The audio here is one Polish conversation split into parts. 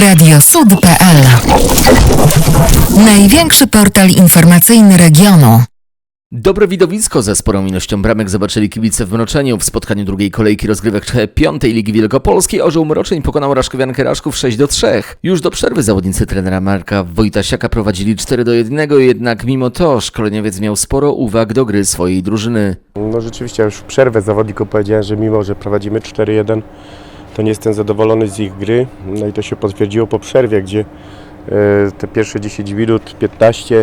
Radiosud.pl Największy portal informacyjny regionu. Dobre widowisko ze sporą ilością bramek zobaczyli kibice w Mroczeniu. W spotkaniu drugiej kolejki rozgrywek piątej Ligi Wielkopolskiej Orzeł Mroczeń pokonał Raszkowiankę Raszków 6 do 3. Już do przerwy zawodnicy trenera Marka Wojtasiaka prowadzili 4 do 1, jednak mimo to szkoleniowiec miał sporo uwag do gry swojej drużyny. No rzeczywiście, już w przerwę zawodnikom powiedziałem, że mimo, że prowadzimy 4-1, to nie jestem zadowolony z ich gry. No i to się potwierdziło po przerwie, gdzie e, te pierwsze 10 minut, 15,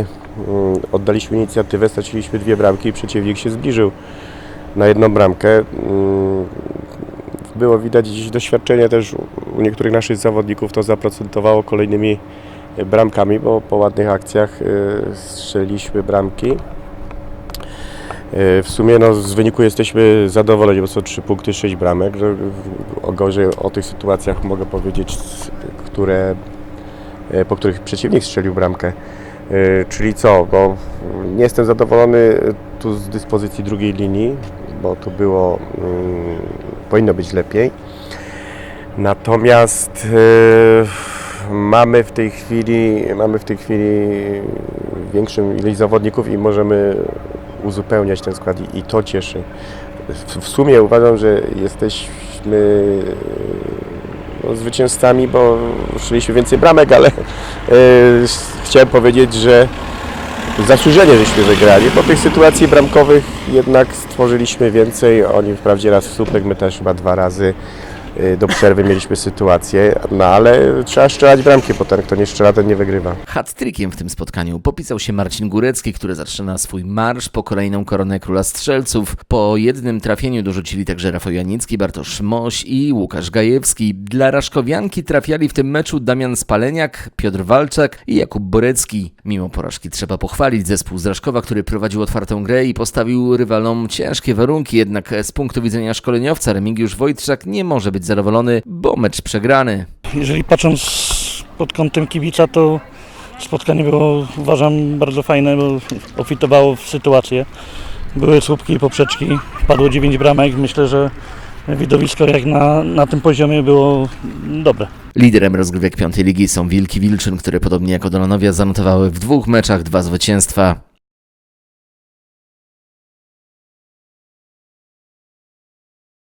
mm, oddaliśmy inicjatywę, straciliśmy dwie bramki i przeciwnik się zbliżył na jedną bramkę. Mm, Było widać dziś doświadczenie też u- niektórych naszych zawodników, to zaprocentowało kolejnymi bramkami, bo po ładnych akcjach e, strzeliliśmy bramki. E, W sumie no, z wyniku jesteśmy zadowoleni, bo są 3 punkty, 6 bramek. O gorzej o tych sytuacjach mogę powiedzieć, które, e, po których przeciwnik strzelił bramkę. E, Czyli co? Bo nie jestem zadowolony tu z dyspozycji drugiej linii, bo to było, mm, powinno być lepiej. Natomiast mamy w tej chwili, mamy w tej chwili większą ilość zawodników i możemy uzupełniać ten skład i, to cieszy. W, w sumie uważam, że jesteśmy no, zwycięzcami, bo strzeliśmy więcej bramek, ale e, chciałem powiedzieć, że zasłużenie żeśmy wygrali, bo tych sytuacji bramkowych jednak stworzyliśmy więcej. Oni wprawdzie raz w słupek, my też chyba dwa razy e, do przerwy mieliśmy sytuację, no ale trzeba strzelać bramki, bo ten kto nie strzela, ten nie wygrywa. Hat-trickiem w tym spotkaniu popisał się Marcin Górecki, który zaczyna swój marsz po kolejną koronę króla strzelców. Po jednym trafieniu dorzucili także Rafał Janicki, Bartosz Moś i Łukasz Gajewski. Dla Raszkowianki trafiali w tym meczu Damian Spaleniak, Piotr Walczak i Jakub Borecki. Mimo porażki trzeba pochwalić zespół z Raszkowa, który prowadził otwartą grę i postawił rywalom ciężkie warunki, jednak z punktu widzenia szkoleniowca Remigiusz Wojtrzak nie może być zadowolony, bo mecz przegrany. Jeżeli patrząc pod kątem kibica, to spotkanie było uważam bardzo fajne, bo ofitowało w sytuację. Były słupki i poprzeczki, padło 9 bramek. Myślę, że widowisko jak na, na tym poziomie było dobre. Liderem rozgrywek piątej ligi są Wilki Wilczyn, które podobnie jak Odolonowia zanotowały w dwóch meczach dwa zwycięstwa.